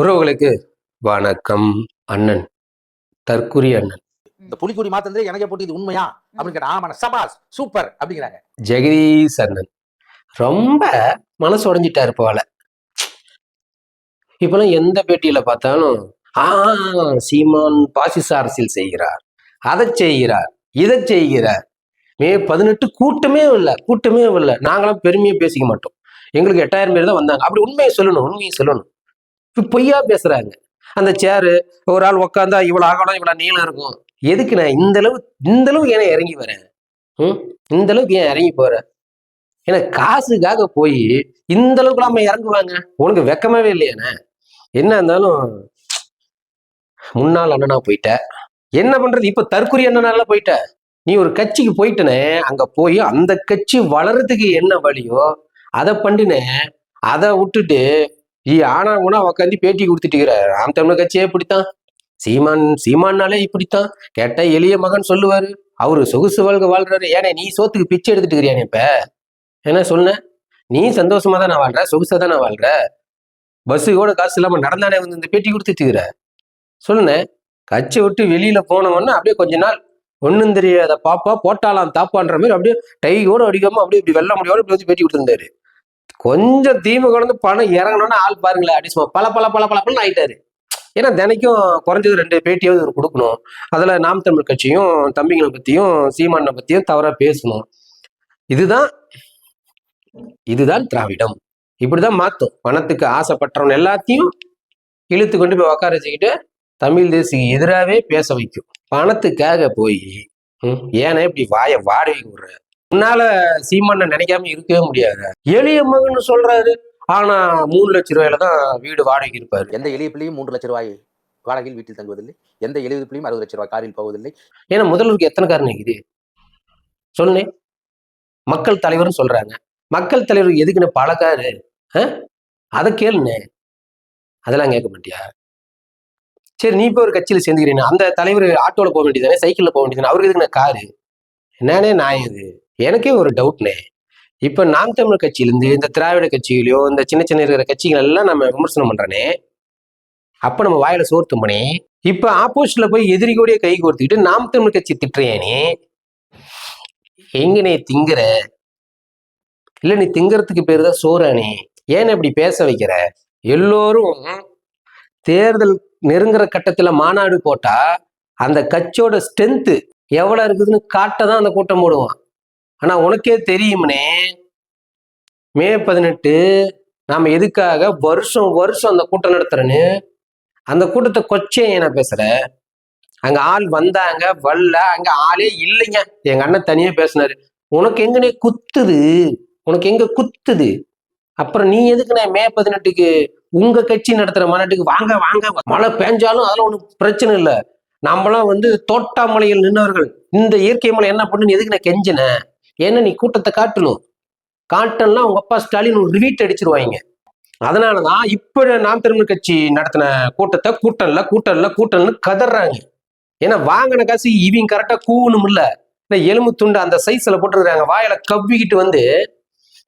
உறவுகளுக்கு வணக்கம் அண்ணன். தற்குறி அண்ணன். இந்த புலிக்குடி மாத்தது எனக்கே போட்டு இது உண்மையா? அப்படின்னு கேட்டா ஆமா சபாஸ் சூப்பர் அப்படிங்கிறாங்க. ஜெகதீஷ் அண்ணன். ரொம்ப மனசு உடைஞ்சிட்டாரு போல. இப்பெல்லாம் எந்த பேட்டியில பார்த்தாலும் ஆ சீமான் பாசிச அரசியல் செய்கிறார் அதை செய்கிறார் இதை செய்கிறார். மே பதினெட்டு கூட்டமே இல்லை கூட்டமே இல்லை. நாங்களாம் பெருமையா பேசிக்க மாட்டோம். எங்களுக்கு எட்டாயிரம் பேர் தான் வந்தாங்க. அப்படி உண்மையை சொல்லணும் உண்மையை சொல்லணும். பொய்யா பேசுறாங்க. அந்த சேரு ஒரு ஆள் உட்காந்தா இவ்வளவு ஆகணும் இவ்வளவு நீளம் இருக்கும். எதுக்கு நான் இந்த அளவு இந்த அளவு ஏன்னா இறங்கி வரேன்? ம்? இந்த அளவுக்கு ஏன் இறங்கி போற? ஏன்னா காசுக்காக போய் இந்த அளவுக்கு நம்ம இறங்குவாங்க. உனக்கு வெக்கமாவே இல்லையானே என்ன? இருந்தாலும் முன்னாள் அண்ணனா போயிட்ட. என்ன பண்றது? இப்ப தற்கொலை அண்ணனால போயிட்ட. நீ ஒரு கட்சிக்கு போயிட்டனே அங்க போய் அந்த கட்சி வளர்றதுக்கு என்ன வழியோ அதை பண்ணினேன் அதை விட்டுட்டு ஈ ஆனா உனா உக்காந்து பேட்டி கொடுத்துட்டு ஆம் தமிழர் கட்சியே இப்படித்தான். சீமான் சீமான்னாலே இப்படித்தான். கேட்டா எளிய மகன் சொல்லுவாரு. அவரு சொகுசு வாழ்க்கை வாழ்றாரு. ஏனே நீ சோத்துக்கு பிச்சை எடுத்துட்டு இருக்கிறியானே இப்ப? என்ன சொன்னேன் நீ சந்தோஷமா தான் நான் வாழ்ற? சொகுசா தான் நான் வாழ்ற கூட காசு இல்லாம நடந்தானே வந்து இந்த பேட்டி கொடுத்துட்டு இருக்கிற? சொன்னேன் கட்சி விட்டு வெளியில போனவொன்னு அப்படியே கொஞ்ச நாள் ஒன்னும் தெரியாத பாப்பா போட்டாலாம் தாப்பான்ற மாதிரி அப்படியே டையோட அடிக்காம அப்படியே இப்படி வெள்ள முடியோட இப்படி வந்து பேட்டி கொடுத்துருந்தாரு கொஞ்சம் திமுக வந்து பணம் இறங்கணும்னு ஆள் பாருங்களேன். அப்படி பல பல பல பல பலன்னு ஆயிட்டாரு. ஏன்னா தினைக்கும் குறைஞ்சது ரெண்டு பேட்டியாவது ஒரு கொடுக்கணும். அதுல நாம் தமிழ் கட்சியும் தம்பிங்களை பத்தியும் சீமானை பத்தியும் தவறாக பேசணும். இதுதான் இதுதான் திராவிடம். இப்படிதான் மாற்றும் பணத்துக்கு ஆசைப்பட்டவன் எல்லாத்தையும் இழுத்து கொண்டு போய் உட்கார வச்சுக்கிட்டு தமிழ் தேசிக்கு எதிராகவே பேச வைக்கும். பணத்துக்காக போய் ஏன்னா இப்படி வாயை வாடகை விடுற உன்னால சீமானை நினைக்காம இருக்கவே முடியாது. எளிய மகன் சொல்றாரு. ஆனா மூணு லட்சம் ரூபாயில தான் வீடு வாடகைக்கு இருப்பாரு. எந்த எளிய பிள்ளையும் மூன்று லட்சம் ரூபாய் வாடகையில் வீட்டில் தங்குவதில்லை. எந்த எளிய பிள்ளையும் அறுபது லட்சம் ரூபாய் காரில் போவதில்லை. ஏன்னா முதல்வருக்கு எத்தனை காரணம் இருக்குது? சொன்னேன். மக்கள் தலைவர்னு சொல்றாங்க. மக்கள் தலைவர் எதுக்குன்னு பழக்காரு அதை கேளுனே அதெல்லாம் கேட்க மாட்டியா? சரி நீ இப்போ ஒரு கட்சியில சேர்ந்துக்கிறீங்க அந்த தலைவர் ஆட்டோல போக வேண்டியதானே சைக்கிள்ல போக வேண்டியதானே அவருக்கு எதுக்கு காரு? என்னன்னே நான் இது எனக்கே ஒரு டவுட்னே இப்ப நாம் தமிழ் கட்சியிலேருந்து இந்த திராவிட கட்சியிலையோ இந்த சின்ன சின்ன இருக்கிற கட்சிகள் எல்லாம் நம்ம விமர்சனம் பண்றனே அப்ப நம்ம வாயில சோர்த்துமனே இப்ப ஆப்போசிட்ல போய் எதிரி கூடயே கை கோர்த்துக்கிட்டு நாம் தமிழ் கட்சி திட்டுறியானே. எங்கனே திங்குற? இல்ல நீ திங்கறதுக்கு பேர் தான் சோறானே. ஏன் இப்படி பேச வைக்கிற? எல்லோரும் தேர்தல் நெருங்குற கட்டத்துல மாநாடு போட்டா அந்த கட்சியோட ஸ்ட்ரென்த்து எவ்வளவு இருக்குதுன்னு காட்ட தான் அந்த கூட்டம் போடுவான். ஆனா உனக்கே தெரியுமனே. மே பதினெட்டு நாம எதுக்காக வருஷம் வருஷம் அந்த கூட்டம் நடத்துறேன்னு? அந்த கூட்டத்தை கொச்சே நான் பேசுற அங்க ஆள் வந்தாங்க வரல அங்க ஆளே இல்லைங்க. எங்க அண்ணன் தனியா பேசினாரு. உனக்கு எங்கனே குத்துது? உனக்கு எங்க குத்துது? அப்புறம் நீ எதுக்குண்ணே மே பதினெட்டுக்கு உங்க கட்சி நடத்துற மாநாட்டுக்கு வாங்க வாங்க மழை பெஞ்சாலும் அதெல்லாம் ஒன்றும் பிரச்சனை இல்லை. நம்மளாம் வந்து தோட்டாமலையில் நின்றவர்கள் இந்த இயற்கை மலை என்ன பண்ணுன்னு எதுக்கு நான் கெஞ்சினேன் ஏன்னா நீ கூட்டத்தை காட்டணும்? காட்டலாம் உங்க அப்பா ஸ்டாலின் ஒரு ரிவீட் அடிச்சிருவாங்க. அதனாலதான் இப்ப நாம் திருமண கட்சி நடத்தின கூட்டத்தை கூட்டம்ல கூட்டம்ல கூட்டம்னு கதறாங்க. ஏன்னா வாங்கின காசு இவங்க கரெக்டா கூவணும் இல்ல. இந்த எலும்பு துண்டு அந்த சைஸ்ல போட்டுருக்காங்க வாயில கவ்விக்கிட்டு வந்து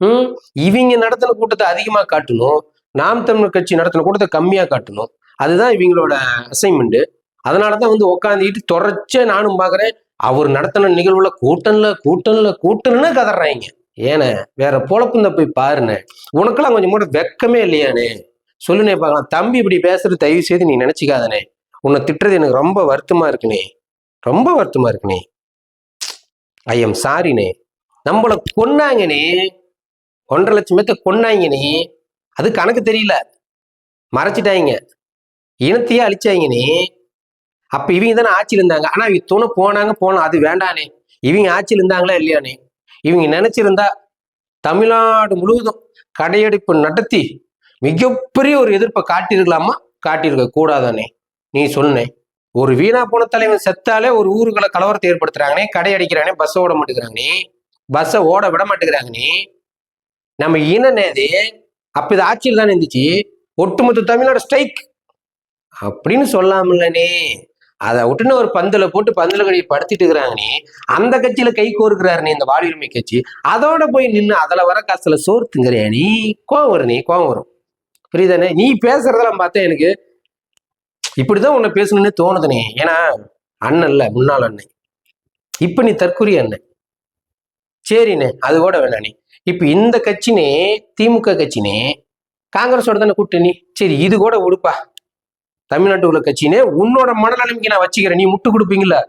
ம் இவங்க நடத்தின கூட்டத்தை அதிகமா காட்டணும். நாம் தமிழ் கட்சி நடத்தின கூட்டத்தை கம்மியா காட்டணும். அதுதான் இவங்களோட அசைன்மெண்ட் அதனாலதான் வந்து உக்காந்துக்கிட்டு தொடர்ச்சியா நானும் பாக்குறேன். அவர் நடத்தின நிகழ்வுல கூட்டம்ல கூட்டம்ல கூட்டம்னு கதறாங்க ஏனே வேற பொழப்புந்த போய் பாருண்ணே உனக்கெல்லாம் கொஞ்சம் கூட வெக்கமே இல்லையானே. சொல்லுனே பார்க்கலாம் தம்பி இப்படி பேசுறது தயவு செய்து நீ நினைச்சிக்காதனே. உன்னை திட்டுறது எனக்கு ரொம்ப வருத்தமா இருக்குனே. ரொம்ப வருத்தமா இருக்குனே. ஐ எம் சாரினே நம்மள கொன்னாங்கனே. ஒன்றரை லட்சம் பேர்த்த கொன்னாங்கனே. அது கணக்கு தெரியல. மறைச்சிட்டாங்க இனத்தையே அழிச்சாங்கனே அப்ப இவங்க தானே ஆட்சியில் இருந்தாங்க. ஆனா இவங்க துணை போனாங்க போனோம் அது வேண்டானே. இவங்க ஆட்சியில் இருந்தாங்களா இல்லையானே? இவங்க நினைச்சிருந்தா தமிழ்நாடு முழுவதும் கடையெடுப்பு நடத்தி மிகப்பெரிய ஒரு எதிர்ப்பை காட்டியிருக்கலாமா? காட்டியிருக்க கூடாதானே? நீ சொன்னேன் ஒரு வீணா போன தலைவன் செத்தாலே ஒரு ஊருக்குள்ள கலவரத்தை ஏற்படுத்துறாங்கனே கடை அடிக்கிறானே பஸ்ஸை ஓட மாட்டேங்கிறாங்கனே பஸ்ஸை ஓட விட மாட்டேங்கிறாங்கனே நம்ம இன அப்போ அப்ப இது ஆட்சியில் தானே இருந்துச்சு. ஒட்டுமொத்த தமிழ்நாடு ஸ்ட்ரைக். அப்படின்னு சொல்லாமல்லனே. அதை விட்டுன்னு ஒரு பந்தில் போட்டு பந்தில் கடி படுத்திட்டு இருக்கிறாங்கனே அந்த கட்சியில கை கோருக்கிறாருனே இந்த வாலியுரிமை கட்சி. அதோட போய் நின்று அதில் வர காசுல சோர்த்துங்கிறியா நீ? கோவம் வரும் நீ கோவம் வரும். புரியுதானே? நீ பேசுறதெல்லாம் பார்த்தா எனக்கு இப்படிதான் உன்னை பேசணும்னு தோணுதுனே ஏன்னா அண்ணன் இல்லை முன்னாள் அண்ணன். இப்ப நீ தற்கொலை அண்ணன். சரிண்ணே அது கூட வேணானே இப்ப இந்த கட்சினே திமுக கட்சினே காங்கிரஸோட தானே கூட்டணி. சரி இது கூட உடுப்பா. தமிழ்நாட்டுக்குள்ள கட்சினே உன்னோட மனநிலைமைக்கு நான் வச்சுக்கிறேன். நீ முட்டு கொடுப்பீங்களா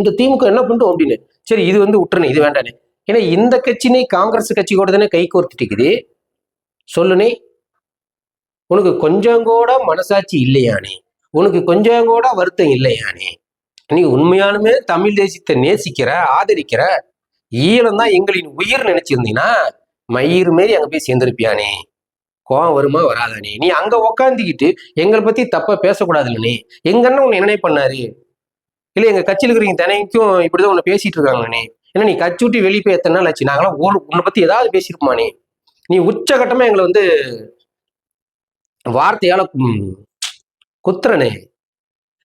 இந்த திமுக என்ன பண்ணும் அப்படின்னு. சரி இது வந்து விட்டுருனே இது வேண்டானே. ஏன்னா இந்த கட்சினே காங்கிரஸ் கட்சி கூட தானே கை கோர்த்துட்டு இருக்குது. சொல்லுனே. உனக்கு கொஞ்சம் கூட மனசாட்சி இல்லையானே? உனக்கு கொஞ்சம் கூட வருத்தம் இல்லையானே? நீ உண்மையாலுமே தமிழ் தேசியத்தை நேசிக்கிற ஆதரிக்கிற ஈழம் தான் எங்களின் உயிர் நினைச்சிருந்தீங்கன்னா மயிர் மாரி அங்க போய் சேர்ந்திருப்பியானே? கோவம் வருமா வராதானே நீ? அங்க உக்காந்துக்கிட்டு எங்களை பத்தி தப்பா பேசக்கூடாதுல்லனே எங்க அண்ணன் உன்னை என்ன பண்ணாரு? இல்ல எங்க கட்சியில் இருக்கிறவங்க தினைக்கும் இப்படிதான் உன்னை பேசிட்டு இருக்காங்கண்ணே ஏன்னா நீ கட்சி விட்டு வெளியே போய் எத்தனை நாள் ஆச்சு? நாங்களாம் ஒரு உன்னை பத்தி ஏதாவது பேசியிருப்போமானே நீ? உச்சகட்டமா எங்களை வந்து வார்த்தையால குத்துறனே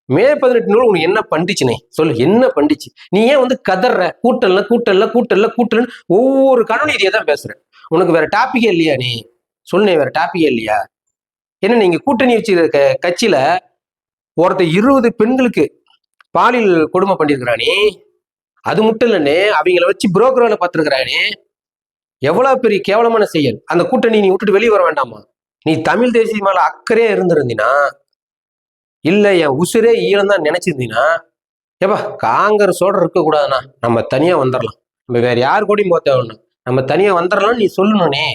மே பதினெட்டு நூல் உனக்கு என்ன பண்டிச்சுனே சொல்லு என்ன பண்டிச்சு? நீ ஏன் வந்து கதற கூட்டல்ல கூட்டல்ல கூட்டல்ல கூட்டல்னு ஒவ்வொரு கணவன் இதையே தான் பேசுற. உனக்கு வேற டாபிக்கே இல்லையா நீ? சொல்லுனே வேற டாப்பியே இல்லையா? என்ன நீங்க கூட்டணி வச்சிருக்க கட்சியில ஒருத்தர் இருபது பெண்களுக்கு பாலியல் கொடுமை பண்ணியிருக்கிறானே அது மட்டும் இல்லைன்னே அவங்கள வச்சு புரோக்கர் வேலை பார்த்துருக்கிறானே எவ்வளவு பெரிய கேவலமான செயல். அந்த கூட்டணி நீ விட்டுட்டு வெளியே வர வேண்டாமா? நீ தமிழ் தேசிய மேல அக்கறையா இருந்திருந்தீனா இல்ல என் உசுரே ஈழந்தான் நினைச்சிருந்தீனா ஏப்பா காங்கிரஸோட இருக்க கூடாதுண்ணா. நம்ம தனியா வந்துடலாம் நம்ம வேற யார் கூடயும் போக நம்ம தனியா வந்துடலாம் நீ சொல்லணும்னே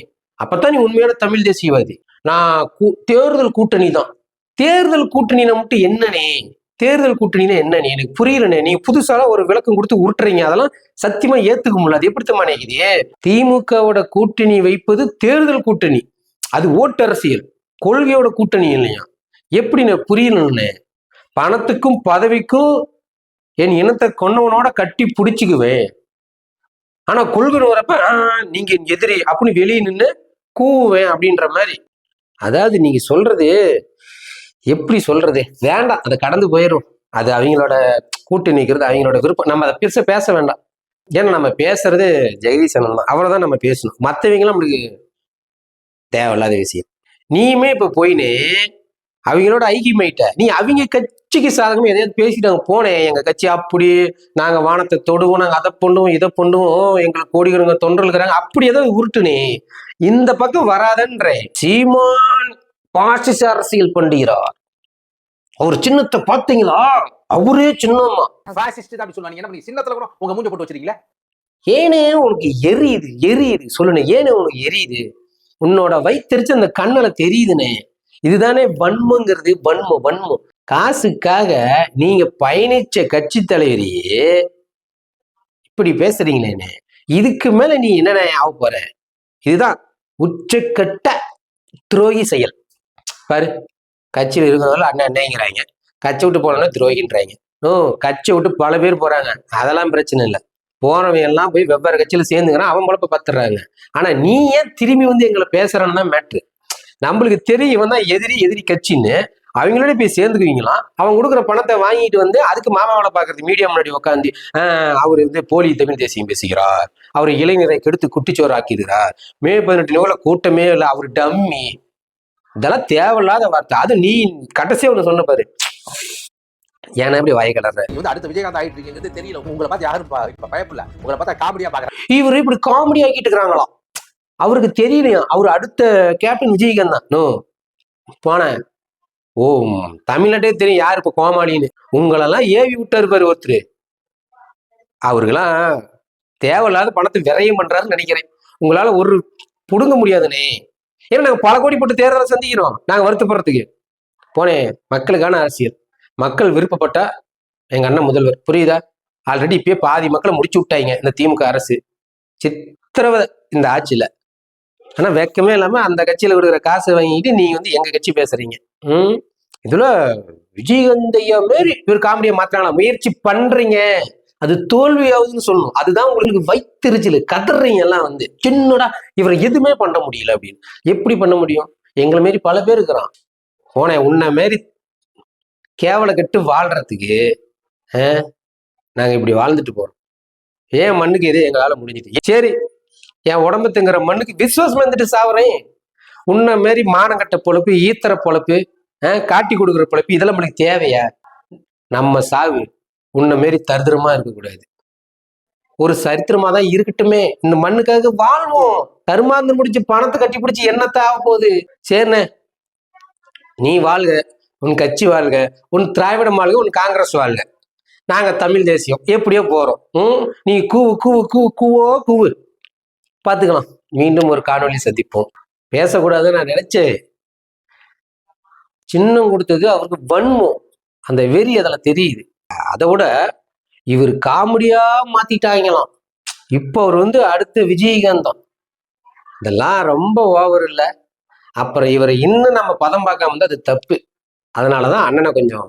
அப்பதான் நீ உண்மையான தமிழ் தேசியவாதி. நான் கூ- தேர்தல் கூட்டணி தான். தேர்தல் கூட்டணினா மட்டும் என்னனே தேர்தல் கூட்டணினா என்னனே எனக்கு புரியலண்ணே நீ. புதுசால ஒரு விளக்கம் கொடுத்து உருட்டுறீங்க. அதெல்லாம் சத்தியமா ஏத்துக்க முடியல. அது எப்படி நினைக்குதே திமுகவோட கூட்டணி வைப்பது தேர்தல் கூட்டணி. அது ஓட்டு அரசியல். கொள்கையோட கூட்டணி இல்லையா? எப்படிண்ணே புரியலண்ணே பணத்துக்கும் பதவிக்கும் என் இனத்தை கொன்னவனோட கட்டி பிடிச்சிக்குவேன். ஆனா கொள்கை வரப்ப நீங்க என் எதிரி அப்படின்னு வெளியே நின்று கூவேன் அப்படின்ற மாதிரி. அதாவது நீங்க சொல்றது எப்படி சொல்றது? வேண்டாம் அதை கடந்து போயிடும் அது அவங்களோட கூட்டு நிற்கிறது அவங்களோட விருப்பம். நம்ம அதை பெருசா பேச வேண்டாம். ஏன்னா நம்ம பேசுறது ஜெகதீஷ் தான். அவரை தான் நம்ம பேசணும். மற்றவங்களாம் நம்மளுக்கு தேவையில்லாத விஷயம். நீயுமே இப்ப போயினே அவங்களோட ஐக்கியமாயிட்ட நீ அவங்க கட்சிக்கு சாதகமா எதையாவது பேசிட்டு பேசிட்டாங்க போனேன் எங்க கட்சி அப்படி நாங்க வானத்தை தொடுவோம் நாங்க அதை பண்ணுவோம் இதை பண்ணுவோம் எங்களுக்கு கோடிக்கிறவங்க தொண்டர்கள் இருக்கிறாங்க. அப்படி ஏதோ உருட்டுனே. இந்த பக்கம் வராதன்றேன் சீமான் பாசிச அரசியல் பண்ணுகிறார் அவர் சின்னத்தை பார்த்தீங்களா? அவரே சின்னம்மா. பாசிஸ்ட் அப்படி சொல்லுவாங்க. என்ன பண்ணி சின்னத்துல கூட உங்க மூஞ்ச போட்டு வச்சிருக்கீங்களா? ஏனே உனக்கு எரியுது எரியுது. சொல்லுனே ஏனே உனக்கு எரியுது? உன்னோட வயிற்றுச்சு அந்த கண்ணுல தெரியுதுனே. இதுதானே வன்மங்கிறது வன்மம் வன்மம். காசுக்காக நீங்க பயணிச்ச கட்சி தலைவரையே இப்படி பேசுறீங்களேனே. இதுக்கு மேல நீ என்னென்ன ஆக போற? இதுதான். உச்சக்கட்ட துரோகி செயல். பாரு கட்சியில் இருக்கிறதால அண்ணன் அண்ணேங்கிறாங்க கட்சி விட்டு போனோம்னா துரோகின்றாங்க. ஓ கட்சி விட்டு பல பேர் போறாங்க. அதெல்லாம் பிரச்சனை இல்லை. போறவன் எல்லாம் போய் வெவ்வேறு கட்சியில சேர்ந்துக்கிறான் அவன் பொழப்ப பத்துறாங்க. ஆனா நீ ஏன் திரும்பி வந்து எங்களை பேசுறான்னு தான் மேட்ரு நம்மளுக்கு தெரியும் இவன் தான் எதிரி எதிரி கட்சின்னு. அவங்களோட போய் சேர்ந்துக்குவீங்களாம் அவங்க கொடுக்குற பணத்தை வாங்கிட்டு வந்து அதுக்கு மாமா வேலை பார்க்கறது மீடியா முன்னாடி உட்காந்து அவர் வந்து போலி தமிழ் தேசியம் பேசுகிறார். அவர் இளைஞரை கெடுத்து குட்டிச்சோறு ஆக்கிடுறார் மே பதினெட்டு நிகழ்ல கூட்டமே இல்லை அவர் டம்மி. இதெல்லாம் தேவையில்லாத வார்த்தை. அது நீ கடைசியா ஒன்று சொன்ன பாரு. ஏன்னா இப்படி வாய் கலர்ற. வந்து அடுத்த விஜயகாந்த் ஆயிட்டு இருக்கீங்கிறது தெரியல. உங்களை பார்த்து யாரும் இப்ப பயப்படல. உங்களை பார்த்தா காமெடியா பாக்குறாங்க இவர் இப்படி காமெடி ஆக்கிட்டு இருக்கிறாங்களாம். அவருக்கு தெரியலையா? அவர் அடுத்த கேப்டன் விஜயகாந்த் தான். நோ. போனேன் ஓ தமிழ்நாட்டே தெரியும் யார் இப்ப கோமாளின்னு. உங்களெல்லாம் ஏவி விட்டாரு பாரு ஒருத்தர். அவருக்கெல்லாம் தேவையில்லாத பணத்தை விரையும் பண்றாருன்னு நினைக்கிறேன். உங்களால ஒரு புடுங்க முடியாதுனே ஏன்னா நாங்க பல கோடி போட்டு தேர்தலை சந்திக்கிறோம். நாங்க வருத்தப்படுறதுக்கு. போனேன் மக்களுக்கான அரசியல். மக்கள் விருப்பப்பட்டா எங்க அண்ணன் முதல்வர் புரியுதா? ஆல்ரெடி இப்பயே பாதி மக்களை முடிச்சு விட்டாங்க இந்த திமுக அரசு. சித்திரவதை இந்த ஆட்சியில. ஆனா வெக்கமே இல்லாம அந்த கட்சியில கொடுக்குற காசு வாங்கிட்டு நீங்க வந்து எங்க கட்சி பேசுறீங்க? ம்? இதுல விஜயகாந்தையா மாரி இவர் காமெடியை மாத்திராங்களா முயற்சி பண்றீங்க. அது தோல்வியாவதுன்னு சொல்லணும். அதுதான் உங்களுக்கு வைத்தெரிச்சல் கதறீங்க எல்லாம் வந்து சின்னடா இவரை எதுவுமே பண்ண முடியல அப்படின்னு. எப்படி பண்ண முடியும்? எங்களை மாரி பல பேர் இருக்கிறான். போனே உன்னை மாரி கேவல கட்டு வாழ்றதுக்கு நாங்கள் இப்படி வாழ்ந்துட்டு போறோம். ஏன் மண்ணுக்கு எது எங்களால் முடிஞ்சுது. சரி என் உடம்பு திங்குற மண்ணுக்கு விசுவாசம் வந்துட்டு சாவறேன். உன்ன மாரி மானங்கட்ட பொழப்பு ஈத்தர பொழப்பு காட்டி கொடுக்குற பொழப்பு இதெல்லாம் நம்மளுக்கு தேவையா? நம்ம சாவு. உன்ன மாரி தரித்திரமா இருக்கக்கூடாது. ஒரு சரித்திரமா தான் இருக்கட்டுமே. இந்த மண்ணுக்காக வாழ்வோம். கருமாந்து முடிச்சு பணத்தை கட்டி பிடிச்சி என்னத்த ஆக போகுது? சரிண்ணே நீ வாழ்க. உன் கட்சி வாழ்க. உன் திராவிடம் வாழ்க. உன் காங்கிரஸ் வாழ்க. நாங்க தமிழ் தேசியம். எப்படியோ போறோம். ம்? நீ கூவு கூவு கூவு கூவோ கூவு. பார்த்துக்கலாம் மீண்டும் ஒரு காணொளி சந்திப்போம். பேசக்கூடாதுன்னு நான் நினைச்சேன். சின்னம் கொடுத்தது அவருக்கு வன்மம். அந்த வெறி அதில் தெரியுது. அதை விட இவர் காமெடியா மாத்திட்டாங்களாம். இப்போ அவர் வந்து அடுத்த விஜயகாந்தம் இதெல்லாம் ரொம்ப ஓவர் இல்லை. அப்புறம் இவரை இன்னும் நம்ம பதம் பார்க்காம வந்து அது தப்பு. அதனாலதான் அண்ணனை கொஞ்சம்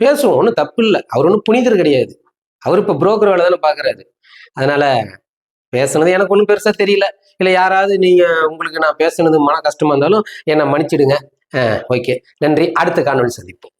பேசுவோம் ஒன்றும் தப்பு இல்லை. அவர் ஒன்றும் புனிதர் கிடையாது. அவர் இப்போ புரோக்கர் வேலை தானே பார்க்குறாரு அதனால பேசுனது எனக்கு ஒன்றும் பெருசா தெரியல. இல்லை யாராவது நீங்க உங்களுக்கு நான் பேசுனது மன கஷ்டமா இருந்தாலும் என்னை மன்னிச்சிடுங்க. ஓகே நன்றி. அடுத்த காணொலி சந்திப்போம்.